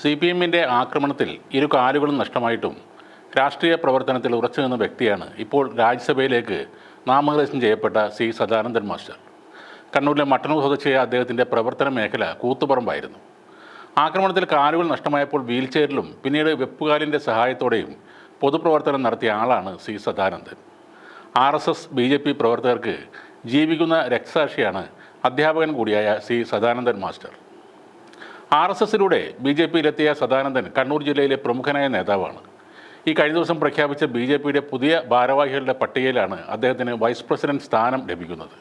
C P എമ്മിന്റെ ആക്രമണത്തിൽ ഇരു കാലുകളും നഷ്ടമായിട്ടും രാഷ്ട്രീയ പ്രവർത്തനത്തിൽ ഉറച്ചു നിന്ന വ്യക്തിയാണ് ഇപ്പോൾ രാജ്യസഭയിലേക്ക് നാമനിർദ്ദേശം ചെയ്യപ്പെട്ട സി സദാനന്ദൻ മാസ്റ്റർ. കണ്ണൂരിലെ മട്ടന്നൂർ സ്വദേശിയായ അദ്ദേഹത്തിന്റെ പ്രവർത്തന മേഖല കൂത്തുപറമ്പായിരുന്നു. ആക്രമണത്തിൽ കാലുകൾ നഷ്ടമായപ്പോൾ വീൽചെയറിലും പിന്നീട് വെപ്പുകാലിന്റെ സഹായത്തോടെയും പൊതുപ്രവർത്തനം നടത്തിയ ആളാണ് C Sadanandan. R S S B J P പ്രവർത്തകർക്ക് ജീവിക്കുന്ന രക്തസാക്ഷിയാണ് അധ്യാപകൻ കൂടിയായ C Sadanandan master. R S എസിലൂടെ B J പിയിലെത്തിയ സദാനന്ദൻ കണ്ണൂർ ജില്ലയിലെ പ്രമുഖനായ നേതാവാണ്. ഈ കഴിഞ്ഞ ദിവസം പ്രഖ്യാപിച്ച ബി ജെ പിയുടെ പുതിയ ഭാരവാഹികളുടെ പട്ടികയിലാണ് അദ്ദേഹത്തിന് വൈസ് പ്രസിഡന്റ് സ്ഥാനം ലഭിക്കുന്നത്.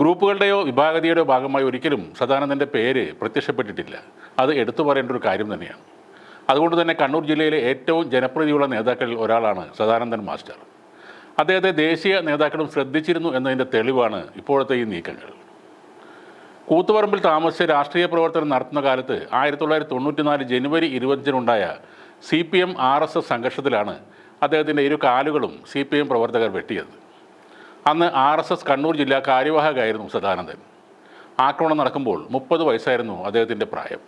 ഗ്രൂപ്പുകളുടെയോ വിഭാഗതയുടെയോ ഭാഗമായി ഒരിക്കലും സദാനന്ദന്റെ പേര് പ്രത്യക്ഷപ്പെട്ടിട്ടില്ല. അത് എടുത്തു പറയേണ്ട ഒരു കാര്യം തന്നെയാണ്. അതുകൊണ്ട് തന്നെ കണ്ണൂർ ജില്ലയിലെ ഏറ്റവും ജനപ്രീതിയുള്ള നേതാക്കളിൽ ഒരാളാണ് സദാനന്ദൻ മാസ്റ്റർ. അദ്ദേഹത്തെ ദേശീയ നേതാക്കളും ശ്രദ്ധിച്ചിരുന്നു എന്നതിന്റെ തെളിവാണ് ഇപ്പോഴത്തെ ഈ നീക്കങ്ങൾ. കൂത്തുപറമ്പിൽ താമസിച്ച് രാഷ്ട്രീയ പ്രവർത്തനം നടത്തുന്ന കാലത്ത് ആയിരത്തി തൊള്ളായിരത്തി തൊണ്ണൂറ്റിനാല് ജനുവരി ഇരുപത്തിനുണ്ടായ C P M R S S സംഘർഷത്തിലാണ് അദ്ദേഹത്തിന്റെ ഇരു കാലുകളും സി പി എം പ്രവർത്തകർ വെട്ടിയത്. അന്ന് ആർ എസ് എസ് കണ്ണൂർ ജില്ലാ കാര്യവാഹകായിരുന്നു സദാനന്ദൻ. ആക്രമണം നടക്കുമ്പോൾ മുപ്പത് വയസ്സായിരുന്നു അദ്ദേഹത്തിന്റെ പ്രായം.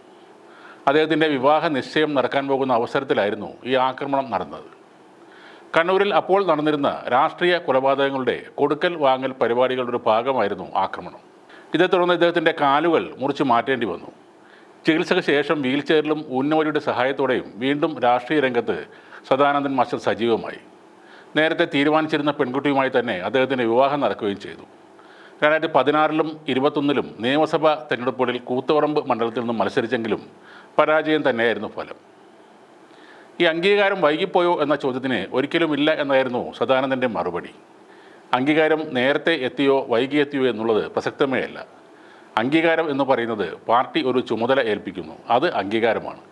അദ്ദേഹത്തിന്റെ വിവാഹ നിശ്ചയം നടക്കാൻ പോകുന്ന അവസരത്തിലായിരുന്നു ഈ ആക്രമണം നടന്നത്. കണ്ണൂരിൽ അപ്പോൾ നടന്നിരുന്ന രാഷ്ട്രീയ കൊലപാതകങ്ങളുടെ കൊടുക്കൽ വാങ്ങൽ പരിപാടികളുടെ ഒരു ഭാഗമായിരുന്നു ആക്രമണം. ഇതേ തുടർന്ന് ഇദ്ദേഹത്തിന്റെ കാലുകൾ മുറിച്ച് മാറ്റേണ്ടി വന്നു. ചികിത്സയ്ക്ക് ശേഷം വീൽ ചെയറിലും ഉന്നവരുടെ സഹായത്തോടെയും വീണ്ടും രാഷ്ട്രീയ രംഗത്ത് സദാനന്ദൻ മാസ്റ്റർ സജീവമായി. നേരത്തെ തീരുമാനിച്ചിരുന്ന പെൺകുട്ടിയുമായി തന്നെ അദ്ദേഹത്തിന്റെ വിവാഹം നടക്കുകയും ചെയ്തു. രണ്ടായിരത്തി പതിനാറിലും ഇരുപത്തൊന്നിലും നിയമസഭാ തെരഞ്ഞെടുപ്പുകളിൽ കൂത്തുപറമ്പ് മണ്ഡലത്തിൽ നിന്നും മത്സരിച്ചെങ്കിലും പരാജയം തന്നെയായിരുന്നു ഫലം. ഈ അംഗീകാരം വൈകിപ്പോയോ എന്ന ചോദ്യത്തിന് ഒരിക്കലും ഇല്ല എന്നായിരുന്നു സദാനന്ദന്റെ മറുപടി. അംഗീകാരം നേരത്തെ എത്തിയോ വൈകി എത്തിയോ എന്നുള്ളത് പ്രസക്തമേ അല്ല അംഗീകാരം എന്ന് പറയുന്നത് പാർട്ടി ഒരു ചുമതല ഏൽപ്പിക്കുന്നു. അത് അംഗീകാരമാണ്.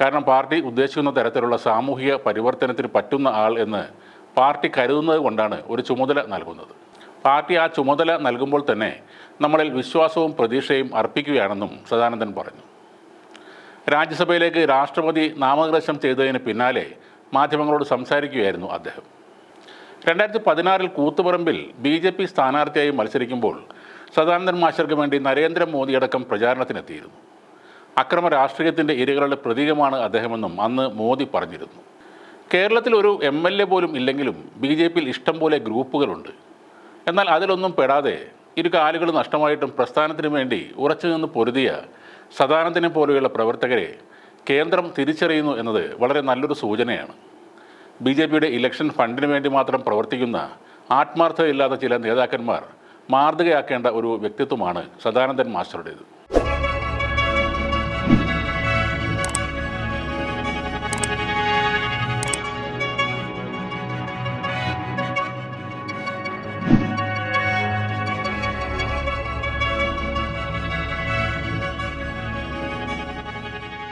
കാരണം പാർട്ടി ഉദ്ദേശിക്കുന്ന തരത്തിലുള്ള സാമൂഹിക പരിവർത്തനത്തിന് പറ്റുന്ന ആൾ എന്ന് പാർട്ടി കരുതുന്നത് കൊണ്ടാണ് ഒരു ചുമതല നൽകുന്നത്. പാർട്ടി ആ ചുമതല നൽകുമ്പോൾ തന്നെ നമ്മളിൽ വിശ്വാസവും പ്രതീക്ഷയും അർപ്പിക്കുകയാണെന്നും സദാനന്ദൻ പറഞ്ഞു. രാജ്യസഭയിലേക്ക് രാഷ്ട്രപതി നാമനിർദ്ദേശം ചെയ്തതിന് പിന്നാലെ മാധ്യമങ്ങളോട് സംസാരിക്കുകയായിരുന്നു അദ്ദേഹം. രണ്ടായിരത്തി പതിനാറിൽ കൂത്തുപറമ്പിൽ ബി ജെ പി സ്ഥാനാർത്ഥിയായി മത്സരിക്കുമ്പോൾ സദാനന്ദൻ മാസ്റ്റർക്ക് വേണ്ടി നരേന്ദ്രമോദി അടക്കം പ്രചാരണത്തിനെത്തിയിരുന്നു. അക്രമ രാഷ്ട്രീയത്തിന്റെ ഇരകളുടെ പ്രതീകമാണ് അദ്ദേഹമെന്നും അന്ന് മോദി പറഞ്ഞിരുന്നു. കേരളത്തിൽ ഒരു എം എൽ എ പോലും ഇല്ലെങ്കിലും ബി ജെ പിയിൽ ഇഷ്ടം പോലെ ഗ്രൂപ്പുകളുണ്ട്. എന്നാൽ അതിലൊന്നും പെടാതെ ഇരു കാലുകൾ നഷ്ടമായിട്ടും പ്രസ്ഥാനത്തിനു വേണ്ടി ഉറച്ചു നിന്ന് പൊരുതിയ സദാനന്ദനെ പോലെയുള്ള പ്രവർത്തകരെ കേന്ദ്രം തിരിച്ചറിയുന്നു എന്നത് വളരെ നല്ലൊരു സൂചനയാണ്. ബി ജെ പിയുടെ ഇലക്ഷൻ ഫണ്ടിന് വേണ്ടി മാത്രം പ്രവർത്തിക്കുന്ന ആത്മാർത്ഥതയില്ലാത്ത ചില നേതാക്കന്മാർ മാതൃകയാക്കേണ്ട ഒരു വ്യക്തിത്വമാണ് സദാനന്ദൻ മാസ്റ്ററുടേത്.